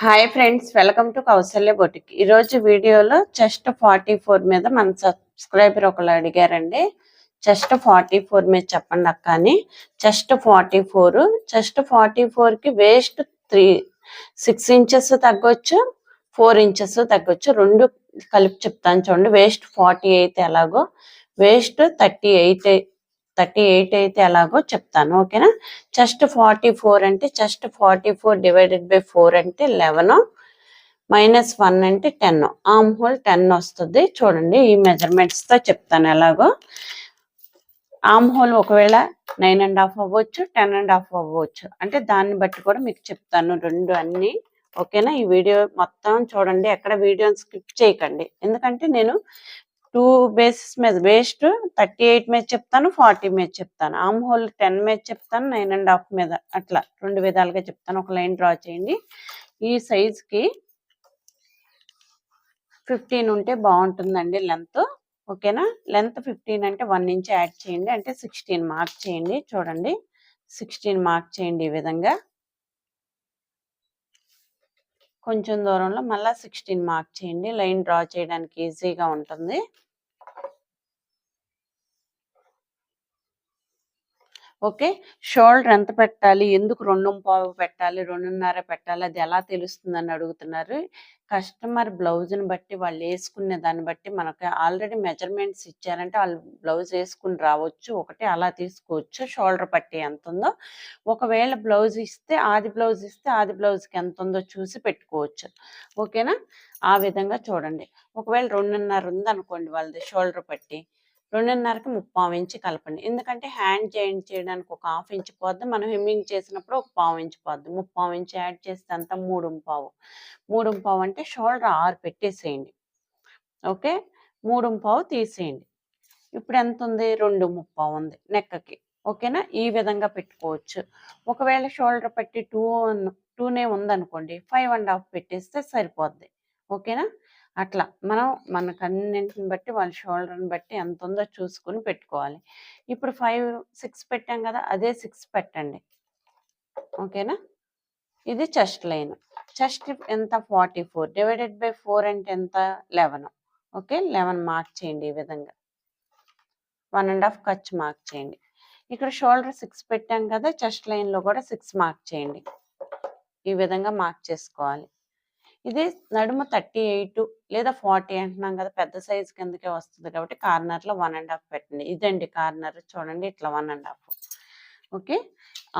Hi friends welcome to Kausalya boutique ఈరోజు వీడియోలో chest forty four మీద మన సబ్స్క్రైబర్ ఒకళ్ళు అడిగారండి. చెస్ట్ ఫార్టీ ఫోర్ మీద చెప్పండి అక్క అని. Chest forty four chest forty ఫోర్కి వేస్ట్ త్రీ సిక్స్ ఇంచెస్ తగ్గొచ్చు ఫోర్ ఇంచెస్ తగ్గొచ్చు. రెండు కలిపి చెప్తాను చూడండి. వేస్ట్ ఫార్టీ అయితే ఎలాగో waist thirty eight thirty eight అయితే ఎలాగో చెప్తాను ఓకేనా? జస్ట్ ఫార్టీ ఫోర్ అంటే just forty four divided by four అంటే లెవెన్ మైనస్ వన్ అంటే టెన్. ఆమ్ హోల్ టెన్ వస్తుంది. చూడండి ఈ మెజర్మెంట్స్తో చెప్తాను ఎలాగో. ఆమ్ హోల్ ఒకవేళ నైన్ అండ్ హాఫ్ అవ్వచ్చు టెన్ అండ్ హాఫ్ అవ్వచ్చు. అంటే దాన్ని బట్టి కూడా మీకు చెప్తాను రెండు అన్నీ ఓకేనా? ఈ వీడియో మొత్తం చూడండి ఎక్కడ వీడియోని స్కిప్ చేయకండి. ఎందుకంటే నేను టూ బేసిస్ మీద వేస్ట్ థర్టీ ఎయిట్ మీద చెప్తాను ఫార్టీ మీద చెప్తాను. ఆమ్ హోల్ టెన్ మీద చెప్తాను నైన్ అండ్ హాఫ్ మీద అట్లా రెండు విధాలుగా చెప్తాను. ఒక లైన్ డ్రా చేయండి. ఈ సైజ్కి ఫిఫ్టీన్ ఉంటే బాగుంటుందండి లెంత్. ఓకేనా? లెంత్ ఫిఫ్టీన్ అంటే వన్ ఇంచ్ యాడ్ చేయండి. అంటే సిక్స్టీన్ మార్క్ చేయండి. చూడండి. సిక్స్టీన్ మార్క్ చేయండి ఈ విధంగా. కొంచెం దూరంలో మళ్ళీ సిక్స్టీన్ మార్క్ చేయండి. లైన్ డ్రా చేయడానికి ఈజీగా ఉంటుంది. ఓకే? షోల్డర్ ఎంత పెట్టాలి? ఎందుకు రెండు పావు పెట్టాలి? రెండున్నర పెట్టాలి? అది ఎలా తెలుస్తుందని అడుగుతున్నారు. కస్టమర్ బ్లౌజ్ని బట్టి వాళ్ళు వేసుకునే దాన్ని బట్టి మనకి ఆల్రెడీ మెజర్మెంట్స్ ఇచ్చారంటే వాళ్ళు బ్లౌజ్ వేసుకుని రావచ్చు. ఒకటి అలా తీసుకోవచ్చు. షోల్డర్ పట్టి ఎంత ఉందో ఒకవేళ బ్లౌజ్ ఇస్తే ఆది బ్లౌజ్ ఇస్తే ఆది బ్లౌజ్కి ఎంత ఉందో చూసి పెట్టుకోవచ్చు. ఓకేనా? ఆ విధంగా చూడండి. ఒకవేళ రెండున్నర ఉందనుకోండి వాళ్ళది షోల్డర్ పట్టి. రెండున్నరకి ముప్పావు ఇంచు కలపండి. ఎందుకంటే హ్యాండ్ జాయింట్ చేయడానికి ఒక హాఫ్ ఇంచ్ పోద్ది. మనం హెమ్మింగ్ చేసినప్పుడు ఒక పావు ఇంచు పోద్ది. ముప్పావు ఇంచు యాడ్ చేస్తే అంత మూడు పావు మూడు పావు అంటే షోల్డర్ ఆరు పెట్టేసేయండి. ఓకే? మూడు పావు తీసేయండి. ఇప్పుడు ఎంత ఉంది రెండు ముప్పావు ఉంది నెక్కకి. ఓకేనా? ఈ విధంగా పెట్టుకోవచ్చు. ఒకవేళ షోల్డర్ పెట్టి టూ టూనే ఉందనుకోండి ఫైవ్ అండ్ హాఫ్ పెట్టేస్తే సరిపోద్ది. ఓకేనా? అట్లా మనం మన కన్నింటిని బట్టి వాళ్ళ షోల్డర్ని బట్టి ఎంత ఉందో చూసుకుని పెట్టుకోవాలి. ఇప్పుడు ఫైవ్ సిక్స్ పెట్టాం కదా అదే సిక్స్ పెట్టండి. ఓకేనా? ఇది చెస్ట్ లైన్. చెస్ట్ ఎంత? Forty four. Divided by four అంటే ఎంత? లెవెన్. ఓకే? లెవెన్ మార్క్ చేయండి ఈ విధంగా. వన్ అండ్ హాఫ్ ఖర్చు మార్క్ చేయండి. ఇక్కడ షోల్డర్ సిక్స్ పెట్టాం కదా చెస్ట్ లైన్లో కూడా సిక్స్ మార్క్ చేయండి. ఈ విధంగా మార్క్ చేసుకోవాలి. ఇది నడుము థర్టీ ఎయిట్ లేదా ఫార్టీ అంటున్నాం కదా పెద్ద సైజ్ కిందకే వస్తుంది కాబట్టి కార్నర్లో వన్ అండ్ హాఫ్ పెట్టండి. ఇదండి కార్నర్ చూడండి ఇట్లా one and half. Okay?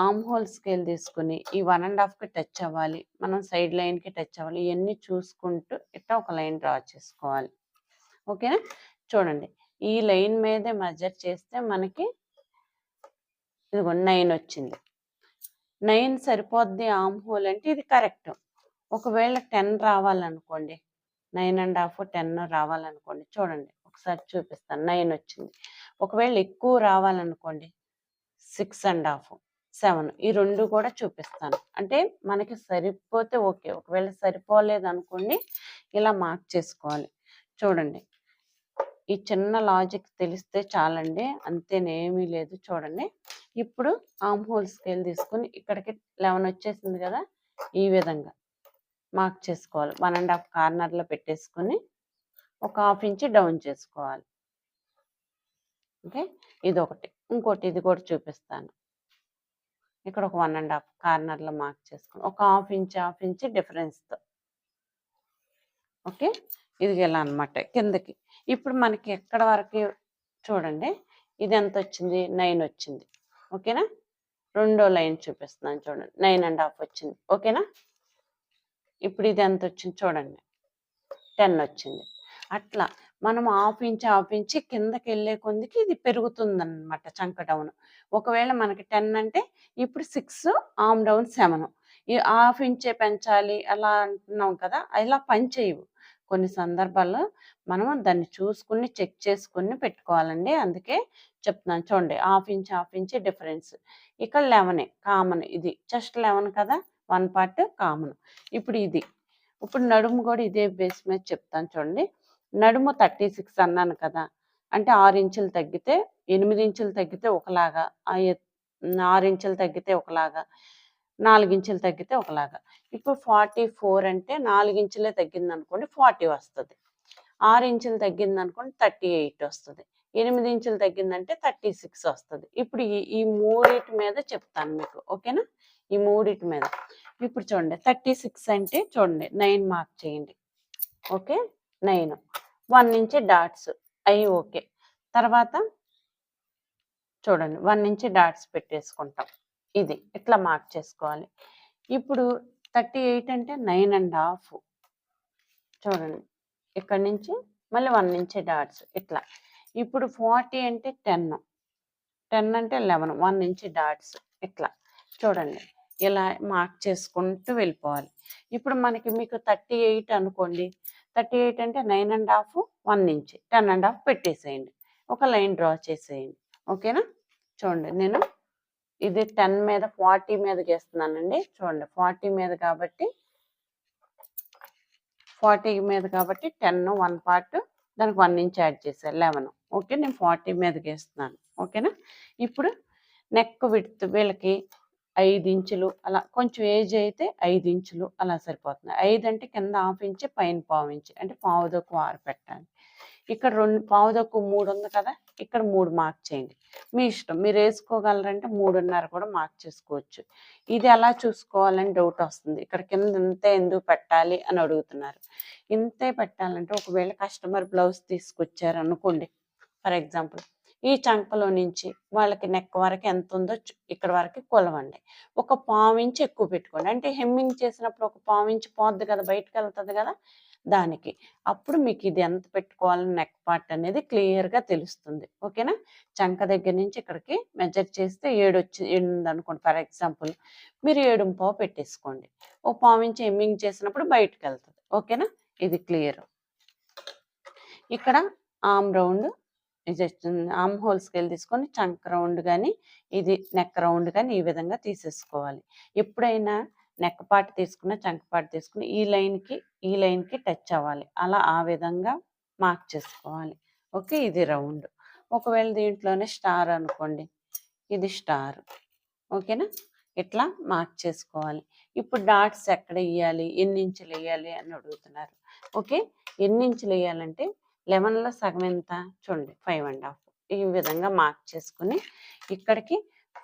Armhole scale తీసుకుని ఈ వన్ అండ్ హాఫ్కి టచ్ అవ్వాలి. మనం సైడ్ లైన్కి టచ్ అవ్వాలి. ఇవన్నీ చూసుకుంటూ ఇట్లా ఒక లైన్ డ్రా చేసుకోవాలి. ఓకేనా? చూడండి. ఈ లైన్ మీదే మెజర్ చేస్తే మనకి ఇదిగో నైన్ వచ్చింది. నైన్ సరిపోద్ది ఆమ్ హోల్ అంటే ఇది కరెక్ట్. ఒకవేళ టెన్ రావాలనుకోండి నైన్ అండ్ హాఫ్ టెన్ రావాలనుకోండి చూడండి ఒకసారి చూపిస్తాను నైన్ వచ్చింది. ఒకవేళ ఎక్కువ రావాలనుకోండి సిక్స్ అండ్ హాఫ్ సెవెన్ ఈ రెండు కూడా చూపిస్తాను. అంటే మనకి సరిపోతే ఓకే ఒకవేళ సరిపోలేదు అనుకోండి ఇలా మార్క్ చేసుకోవాలి. చూడండి ఈ చిన్న లాజిక్ తెలిస్తే చాలండి అంతేనేమీ లేదు చూడండి. ఇప్పుడు ఆమ్ హోల్ స్కేల్ తీసుకుని ఇక్కడికి లెవెన్ వచ్చేసింది కదా ఈ విధంగా. మార్క్ చేసుకోవాలి. వన్ అండ్ హాఫ్ కార్నర్లో పెట్టేసుకొని ఒక హాఫ్ ఇంచ్ డౌన్ చేసుకోవాలి. ఓకే? ఇది ఒకటి ఇంకోటి ఇది కూడా చూపిస్తాను. ఇక్కడ ఒక వన్ అండ్ హాఫ్ కార్నర్లో మార్క్ చేసుకుని ఒక హాఫ్ ఇంచ్ హాఫ్ ఇంచ్ డిఫరెన్స్తో. ఓకే? ఇది ఇలా అనమాట కిందకి. ఇప్పుడు మనకి ఎక్కడ వరకు చూడండి. ఇది ఎంత వచ్చింది? నైన్ వచ్చింది. ఓకేనా? రెండో లైన్ చూపిస్తున్నాను చూడండి. నైన్ అండ్ హాఫ్ వచ్చింది. ఓకేనా? ఇప్పుడు ఇది ఎంత వచ్చింది చూడండి. టెన్ వచ్చింది అట్లా మనం ఆఫ్ ఇంచ్ ఆఫ్ ఇంచ్ కిందకి వెళ్ళే కొందికి ఇది పెరుగుతుంది అనమాట చంక డౌన్. ఒకవేళ మనకి టెన్ అంటే ఇప్పుడు సిక్స్ ఆమ్ డౌన్ సెవెన్. ఈ హాఫ్ ఇంచే పెంచాలి అలా అంటున్నాం కదా ఇలా పనిచేయవు కొన్ని సందర్భాల్లో మనం దాన్ని చూసుకుని చెక్ చేసుకుని పెట్టుకోవాలండి. అందుకే చెప్తున్నాను చూడండి half inch half inch difference. ఇక్కడ లెవెనే కామన్ ఇది. జస్ట్ లెవెన్ కదా? One part common. ఇప్పుడు ఇది. ఇప్పుడు నడుము కూడా ఇదే బేస్ మీద చెప్తాను చూడండి. నడుము థర్టీ సిక్స్ అన్నాను కదా. అంటే ఆరు ఇంచులు తగ్గితే ఎనిమిది ఇంచులు తగ్గితే ఒకలాగా ఆరు ఇంచులు తగ్గితే ఒకలాగా నాలుగు ఇంచులు తగ్గితే ఒకలాగా. ఇప్పుడు ఫార్టీ ఫోర్ అంటే నాలుగు ఇంచులే తగ్గింది అనుకోండి ఫార్టీ వస్తుంది. ఆరు ఇంచులు తగ్గింది అనుకోండి థర్టీ ఎయిట్ వస్తుంది. ఎనిమిది ఇంచులు తగ్గిందంటే థర్టీ సిక్స్ వస్తుంది. ఇప్పుడు ఈ ఈ మూడింటి మీద చెప్తాను మీకు. ఓకేనా? ఈ మూడిటి మీద. ఇప్పుడు చూడండి థర్టీ సిక్స్ అంటే చూడండి నైన్ మార్క్ చేయండి. ఓకే? నైన్. వన్ నుంచి డాట్స్. అవి ఓకే. తర్వాత చూడండి వన్ నుంచి డాట్స్ పెట్టేసుకుంటాం. ఇది ఇట్లా మార్క్ చేసుకోవాలి? ఇప్పుడు థర్టీ ఎయిట్ అంటే నైన్ అండ్ హాఫ్. చూడండి ఇక్కడ నుంచి? మళ్ళీ వన్ నుంచి డాట్స్. ఇట్లా. ఇప్పుడు ఫార్టీ అంటే టెన్. టెన్ అంటే లెవెన్. వన్ నుంచి డాట్స్. ఇట్లా. చూడండి ఇలా మార్క్ చేసుకుంటూ వెళ్ళిపోవాలి. ఇప్పుడు మనకి మీకు థర్టీ ఎయిట్ అనుకోండి. థర్టీ ఎయిట్ అంటే nine and half one inch. Ten and half పెట్టేసేయండి. ఒక లైన్ డ్రా చేసేయండి. ఓకేనా? చూడండి నేను ఇది టెన్ మీద ఫార్టీ మీద గీస్తున్నానండి. చూడండి ఫార్టీ మీద కాబట్టి ఫార్టీ మీద కాబట్టి టెన్ వన్ పార్ట్ దానికి వన్ ఇంచ్ యాడ్ చేశాను లెవెన్. ఓకే నేను ఫార్టీ మీద గీస్తున్నాను. ఓకేనా? ఇప్పుడు నెక్ విడ్త్ వీళ్ళకి ఐదు ఇంచులు అలా కొంచెం ఏజ్ అయితే ఐదు ఇంచులు అలా సరిపోతుంది. ఐదు అంటే కింద హాఫ్ ఇంచ్ పైన పావు ఇంచ్ అంటే పావుదొక్కు ఆరు పెట్టాలి. ఇక్కడ రెండు పావుదొక్కు మూడు ఉంది కదా ఇక్కడ మూడు మార్క్ చేయండి. మీ ఇష్టం మీరు వేసుకోగలరంటే మూడున్నర కూడా మార్క్ చేసుకోవచ్చు. ఇది ఎలా చూసుకోవాలని డౌట్ వస్తుంది. ఇక్కడ కింద ఇంతే ఎందుకు పెట్టాలి అని అడుగుతున్నారు. ఇంతే పెట్టాలంటే ఒకవేళ కస్టమర్ బ్లౌజ్ తీసుకొచ్చారు అనుకోండి ఫర్ ఎగ్జాంపుల్ ఈ చంకలో నుంచి వాళ్ళకి నెక్ వరకు ఎంత ఉందో ఇక్కడ వరకు కొలవండి. ఒక పావు ఇంచ్ ఎక్కువ పెట్టుకోండి. అంటే హెమ్మింగ్ చేసినప్పుడు ఒక పావు ఇంచ్ పోద్ది కదా బయటకు వెళ్తుంది కదా దానికి. అప్పుడు మీకు ఇది ఎంత పెట్టుకోవాలని నెక్ పార్ట్ అనేది క్లియర్గా తెలుస్తుంది. ఓకేనా? చంక దగ్గర నుంచి ఇక్కడికి మెజర్ చేస్తే ఏడు వచ్చి ఉంది అనుకోండి ఫర్ ఎగ్జాంపుల్. మీరు ఏడు పావు పెట్టేసుకోండి. ఓ పావు ఇంచ్ హెమ్మింగ్ చేసినప్పుడు బయటకు వెళ్తుంది. ఓకేనా? ఇది క్లియర్. ఇక్కడ arm round just armhole scale తీసుకొని చంక్ రౌండ్ కానీ ఇది నెక్ రౌండ్ కానీ ఈ విధంగా తీసేసుకోవాలి. ఎప్పుడైనా నెక్ పార్ట్ తీసుకున్న చంక్ పార్ట్ తీసుకుని ఈ లైన్కి ఈ లైన్కి టచ్ అవ్వాలి. అలా ఆ విధంగా మార్క్ చేసుకోవాలి. ఓకే ఇది రౌండ్. ఒకవేళ దీంట్లోనే స్టార్ అనుకోండి ఇది స్టార్. ఓకేనా? ఇట్లా మార్క్ చేసుకోవాలి. ఇప్పుడు డాట్స్ ఎక్కడ వేయాలి ఎన్ని ఇంచులు వేయాలి అని అడుగుతున్నారు. ఓకే ఎన్ని ఇంచులు వేయాలంటే లెవెన్లో సగం ఎంత? చూడండి. Five and half. ఈ విధంగా మార్క్ చేసుకుని ఇక్కడికి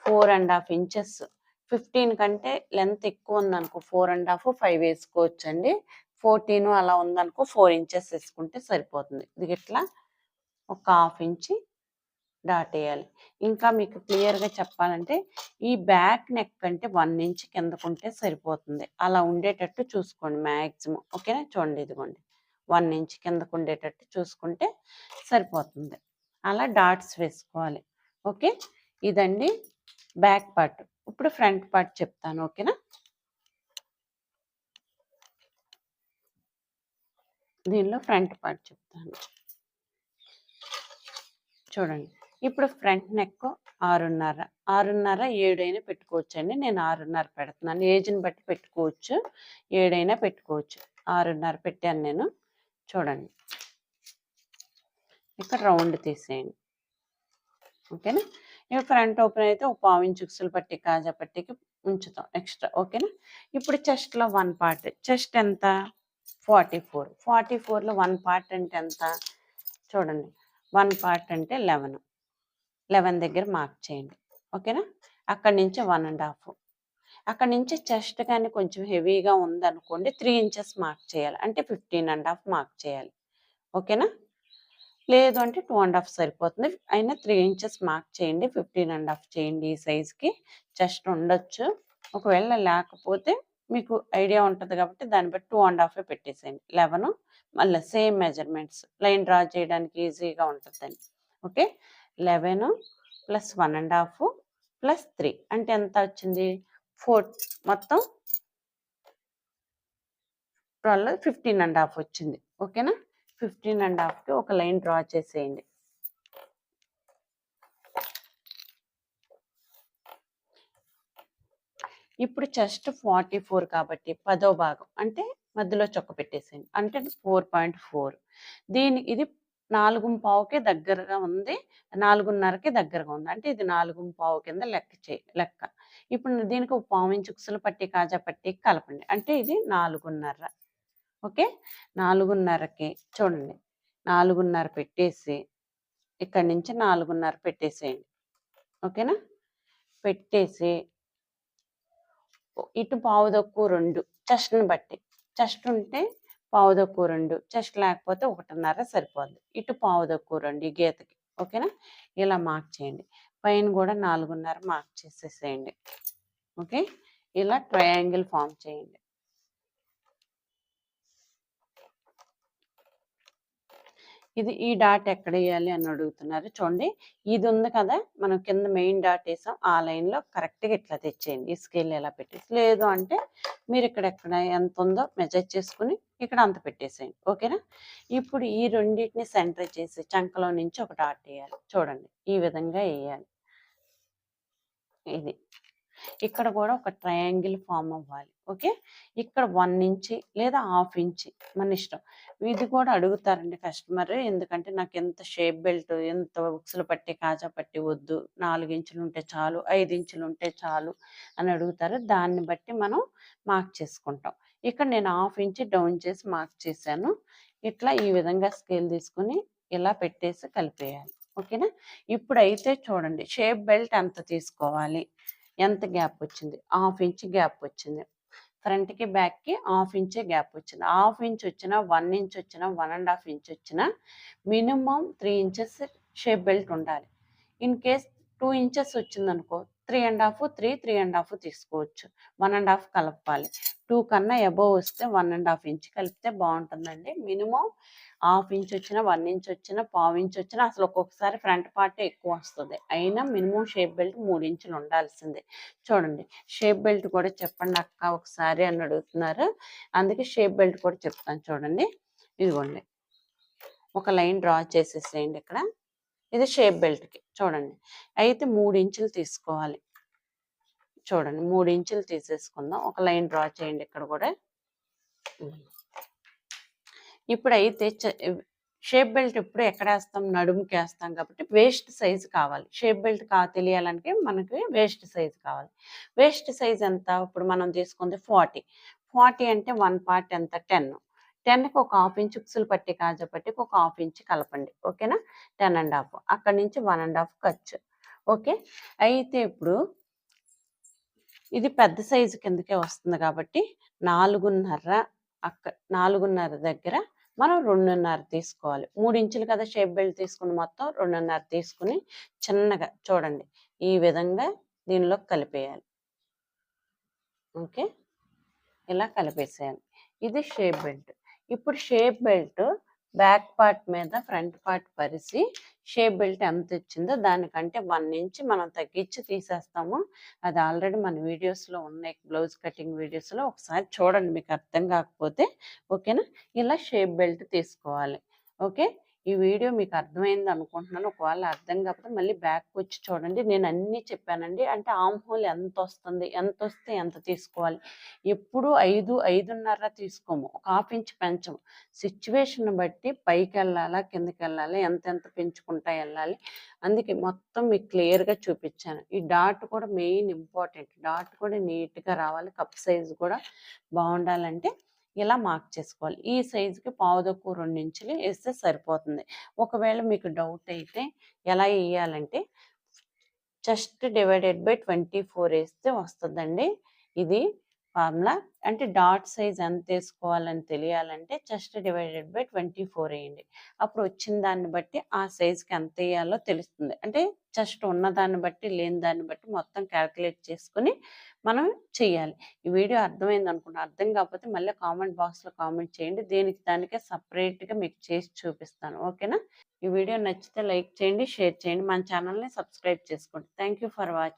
four and half inches. Fifteen కంటే లెంత్ ఎక్కువ ఉందనుకో ఫోర్ అండ్ హాఫ్ ఫైవ్ వేసుకోవచ్చు అండి ఫోర్టీన్ అలా ఉందనుకో ఫోర్ ఇంచెస్ వేసుకుంటే సరిపోతుంది. ఇది ఇట్లా ఒక హాఫ్ ఇంచి డాట్ వేయాలి ఇంకా మీకు క్లియర్గా చెప్పాలంటే ఈ బ్యాక్ నెక్ అంటే వన్ ఇంచ్ కిందకుంటే సరిపోతుంది. అలా ఉండేటట్టు చూసుకోండి మ్యాక్సిమం ఓకేనా? చూడండి ఇదిగోండి. వన్ ఇంచ్ కిందకు ఉండేటట్టు చూసుకుంటే సరిపోతుంది. అలా డాట్స్ వేసుకోవాలి. ఓకే? ఇదండి బ్యాక్ పార్ట్. ఇప్పుడు ఫ్రంట్ పార్ట్ చెప్తాను. ఓకేనా? దీనిలో ఫ్రంట్ పార్ట్ చెప్తాను. చూడండి. ఇప్పుడు ఫ్రంట్ నెక్ ఆరున్నర. ఆరున్నర ఏడైనా పెట్టుకోవచ్చు అండి నేను ఆరున్నర పెడుతున్నాను. ఏజ్ని బట్టి పెట్టుకోవచ్చు. ఏడైనా పెట్టుకోవచ్చు. ఆరున్నర పెట్టాను నేను. చూడండి. ఇక్కడ రౌండ్ తీసేయండి. ఓకేనా? ఇక ఫ్రంట్ ఓపెన్ అయితే ఒక పావు ఇంచు ఉక్సులు పట్టి కాజా పట్టికి ఉంచుతాం ఎక్స్ట్రా. ఓకేనా? ఇప్పుడు చెస్ట్లో వన్ పార్ట్. చెస్ట్ ఎంత? Forty four. ఫార్టీ ఫోర్లో వన్ పార్ట్ అంటే ఎంత? చూడండి. వన్ పార్ట్ అంటే లెవెన్. లెవెన్ దగ్గర మార్క్ చేయండి. ఓకేనా? అక్కడి నుంచి వన్ అండ్ హాఫ్. అక్కడి నుంచి చెస్ట్ కానీ కొంచెం హెవీగా ఉందనుకోండి త్రీ ఇంచెస్ మార్క్ చేయాలి. అంటే ఫిఫ్టీన్ అండ్ హాఫ్ మార్క్ చేయాలి. ఓకేనా? లేదు అంటే టూ అండ్ హాఫ్ సరిపోతుంది. అయినా త్రీ ఇంచెస్ మార్క్ చేయండి. ఫిఫ్టీన్ అండ్ హాఫ్ చేయండి ఈ సైజ్కి. చెస్ట్ ఉండొచ్చు. ఒకవేళ లేకపోతే మీకు ఐడియా ఉంటుంది కాబట్టి దాన్ని బట్టి టూ అండ్ హాఫ్ పెట్టేసేయండి. లెవెన్ మళ్ళీ సేమ్ మెజర్మెంట్స్. లైన్ డ్రా చేయడానికి ఈజీగా ఉంటుందండి. Okay? Eleven plus one and half plus three. అంటే ఎంత వచ్చింది? ఫోర్ మొత్తం ట్వెల్వ్ ఫిఫ్టీన్ అండ్ హాఫ్ వచ్చింది. ఓకేనా? ఫిఫ్టీన్ అండ్ హాఫ్కి ఒక లైన్ డ్రా చేసేయండి. ఇప్పుడు చెస్ట్ ఫార్టీ ఫోర్ కాబట్టి పదో భాగం. అంటే మధ్యలో చొక్క పెట్టేసేయండి. అంటే ఫోర్ పాయింట్ ఫోర్. దీని ఇది నాలుగు పావుకే దగ్గరగా ఉంది. నాలుగున్నరకి దగ్గరగా ఉంది. అంటే ఇది నాలుగు పావు కింద లెక్క చే లెక్క. ఇప్పుడు దీనికి ఒక పావించి ఉక్సులు పట్టి కాజా పట్టి కలపండి. అంటే ఇది నాలుగున్నర. ఓకే? నాలుగున్నరకి. చూడండి. నాలుగున్నర పెట్టేసి ఇక్కడి నుంచి నాలుగున్నర పెట్టేసేయండి. ఓకేనా? పెట్టేసి ఇటు పావు తక్కువ రెండు. చెస్ట్ని బట్టి. చెస్ట్ ఉంటే పావు తక్కువ రెండు చెస్ట్ లేకపోతే ఒకటిన్నర సరిపోద్ది. ఇటు పావు తక్కువ రెండు ఈ గీతకి. ఓకేనా? ఇలా మార్క్ చేయండి. పైన కూడా నాలుగున్నర మార్క్ చేసేసేయండి. ఓకే? ఇలా ట్రయాంగిల్ ఫామ్ చేయండి. ఇది ఈ డాట్ ఎక్కడ వేయాలి అని అడుగుతున్నారు. చూడండి ఇది ఉంది కదా మనం కింద మెయిన్ డాట్ వేసాం ఆ లైన్లో కరెక్ట్గా ఇట్లా తెచ్చేయండి. ఈ స్కేల్ ఎలా పెట్టేసి లేదు అంటే మీరు ఇక్కడ ఎక్కడ ఎంత ఉందో మెజర్ చేసుకుని ఇక్కడ అంత పెట్టేసేయండి. ఓకేనా? ఇప్పుడు ఈ రెండింటిని సెంటర్ చేసి చంకలో నుంచి ఒక డాట్ వేయాలి. చూడండి ఈ విధంగా వేయాలి. ఇది. ఇక్కడ కూడా ఒక ట్రయాంగిల్ ఫామ్ అవ్వాలి. ఓకే? ఇక్కడ వన్ ఇంచి లేదా హాఫ్ ఇంచి మన ఇష్టం. ఇది కూడా అడుగుతారండి కస్టమర్ ఎందుకంటే నాకు ఎంత షేప్ బెల్ట్ ఎంత బుక్స్లు పట్టి కాజా పట్టి వద్దు. నాలుగు ఇంచులు ఉంటే చాలు ఐదు ఇంచులు ఉంటే చాలు అని అడుగుతారు. దాన్ని బట్టి మనం మార్క్ చేసుకుంటాం. ఇక్కడ నేను హాఫ్ ఇంచి డౌన్ చేసి మార్క్ చేశాను. ఇట్లా ఈ విధంగా స్కేల్ తీసుకుని ఇలా పెట్టేసి కలిపేయాలి. ఓకేనా? ఇప్పుడైతే చూడండి షేప్ బెల్ట్ ఎంత తీసుకోవాలి? ఎంత గ్యాప్ వచ్చింది? హాఫ్ ఇంచ్ గ్యాప్ వచ్చింది. ఫ్రంట్కి బ్యాక్కి హాఫ్ ఇంచే గ్యాప్ వచ్చింది. హాఫ్ ఇంచ్ వచ్చినా వన్ ఇంచ్ వచ్చినా వన్ అండ్ హాఫ్ ఇంచ్ వచ్చినా minimum three inches shape belt ఉండాలి. ఇన్ కేస్ టూ ఇంచెస్ వచ్చిందనుకో three and half three three and half తీసుకోవచ్చు. వన్ అండ్ హాఫ్ కలపాలి. టూ కన్నా అబోవ్ వస్తే వన్ అండ్ హాఫ్ ఇంచ్ కలిపితే బాగుంటుందండి. మినిమం హాఫ్ ఇంచ్ వచ్చినా వన్ ఇంచ్ వచ్చినా పావు ఇంచ్ వచ్చినా అసలు ఒక్కొక్కసారి ఫ్రంట్ పార్ట్ ఎక్కువ వస్తుంది. అయినా మినిమం షేప్ బెల్ట్ మూడు ఇంచులు ఉండాల్సిందే. చూడండి షేప్ బెల్ట్ కూడా చెప్పండి అక్క ఒకసారి అని అడుగుతున్నారు. అందుకే షేప్ బెల్ట్ కూడా చెప్తాను చూడండి. ఇదిగోండి ఒక లైన్ డ్రా చేసేసేయండి ఇక్కడ. ఇది షేప్ బెల్ట్కి. చూడండి. అయితే మూడు ఇంచులు తీసుకోవాలి. చూడండి. మూడు ఇంచులు తీసేసుకుందాం. ఒక లైన్ డ్రా చేయండి ఇక్కడ కూడా. ఇప్పుడైతే షేప్ బెల్ట్ ఇప్పుడు ఎక్కడ వేస్తాం? నడుముకి వేస్తాం కాబట్టి వేస్ట్ సైజ్ కావాలి. షేప్ బెల్ట్ కా తెలియాలంటే మనకి వేస్ట్ సైజ్ కావాలి. వేస్ట్ సైజ్ ఎంత? ఇప్పుడు మనం తీసుకుంది ఫార్టీ. ఫార్టీ అంటే వన్ పార్ట్ ఎంత? టెన్. టెన్కి ఒక హాఫ్ ఇంచ్ ఉక్సులు పట్టి కాజా పట్టి ఒక హాఫ్ ఇంచ్ కలపండి. ఓకేనా? Ten and half. అక్కడి నుంచి వన్ అండ్ హాఫ్ ఖర్చు. ఓకే? అయితే ఇప్పుడు ఇది పెద్ద సైజు కిందకే వస్తుంది కాబట్టి నాలుగున్నర అక్క నాలుగున్నర దగ్గర మనం రెండున్నర తీసుకోవాలి. మూడు ఇంచులు కదా షేప్ బెల్ట్ తీసుకుని మొత్తం రెండున్నర తీసుకుని చిన్నగా చూడండి. ఈ విధంగా దీనిలో కలిపేయాలి. ఓకే? ఇలా కలిపేసేయాలి. ఇది షేప్ బెల్ట్. ఇప్పుడు షేప్ బెల్ట్ బ్యాక్ పార్ట్ మీద ఫ్రంట్ పార్ట్ పరిసి షేప్ బెల్ట్ ఎంత వచ్చిందో దానికంటే వన్ ఇంచ్ మనం తగ్గించి తీసేస్తాము. అది ఆల్రెడీ మన వీడియోస్లో ఉన్నాయి. బ్లౌజ్ కటింగ్ వీడియోస్లో ఒకసారి చూడండి మీకు అర్థం కాకపోతే. ఓకేనా? ఇలా షేప్ బెల్ట్ తీసుకోవాలి. ఓకే? ఈ వీడియో మీకు అర్థమైంది అనుకుంటున్నాను. ఒకవేళ అర్థం కాకపోతే మళ్ళీ బ్యాక్ వచ్చి చూడండి. నేను అన్నీ చెప్పానండి. అంటే ఆమ్ హోల్ ఎంత వస్తుంది? ఎంత వస్తే ఎంత తీసుకోవాలి? ఎప్పుడు ఐదు ఐదున్నర తీసుకోము. ఒక హాఫ్ ఇంచ్ పెంచము. సిచ్యువేషన్ బట్టి పైకి వెళ్ళాలా కిందకి వెళ్ళాలా ఎంత ఎంత పెంచుకుంటా వెళ్ళాలి? అందుకే మొత్తం మీకు క్లియర్గా చూపించాను. ఈ డాట్ కూడా మెయిన్ ఇంపార్టెంట్ డాట్ కూడా నీట్గా రావాలి. కప్ సైజ్ కూడా బాగుండాలంటే ఇలా మార్క్ చేసుకోవాలి. ఈ సైజుకి పావుదొక్కు రెండు ఇంచులు వేస్తే సరిపోతుంది. ఒకవేళ మీకు డౌట్ అయితే ఎలా వేయాలంటే just divided by twenty four వేస్తే వస్తుందండి. ఇది ఫార్ములా. అంటే డాట్ సైజ్ ఎంత వేసుకోవాలని తెలియాలంటే just divided by twenty four వేయండి. అప్పుడు వచ్చిన దాన్ని బట్టి ఆ సైజ్కి ఎంత వేయాలో తెలుస్తుంది. అంటే జస్ట్ ఉన్న దాన్ని బట్టి లేని దాన్ని బట్టి మొత్తం క్యాల్కులేట్ చేసుకుని మనం చేయాలి. ఈ వీడియో అర్థమైంది అనుకుంటా. అర్థం కాకపోతే మళ్ళీ కామెంట్ బాక్స్లో కామెంట్ చేయండి. దీనికి దానికే సపరేట్గా మీకు చేసి చూపిస్తాను. ఓకేనా? ఈ వీడియో నచ్చితే లైక్ చేయండి షేర్ చేయండి. మన ఛానల్ని సబ్స్క్రైబ్ చేసుకోండి. Thank for watching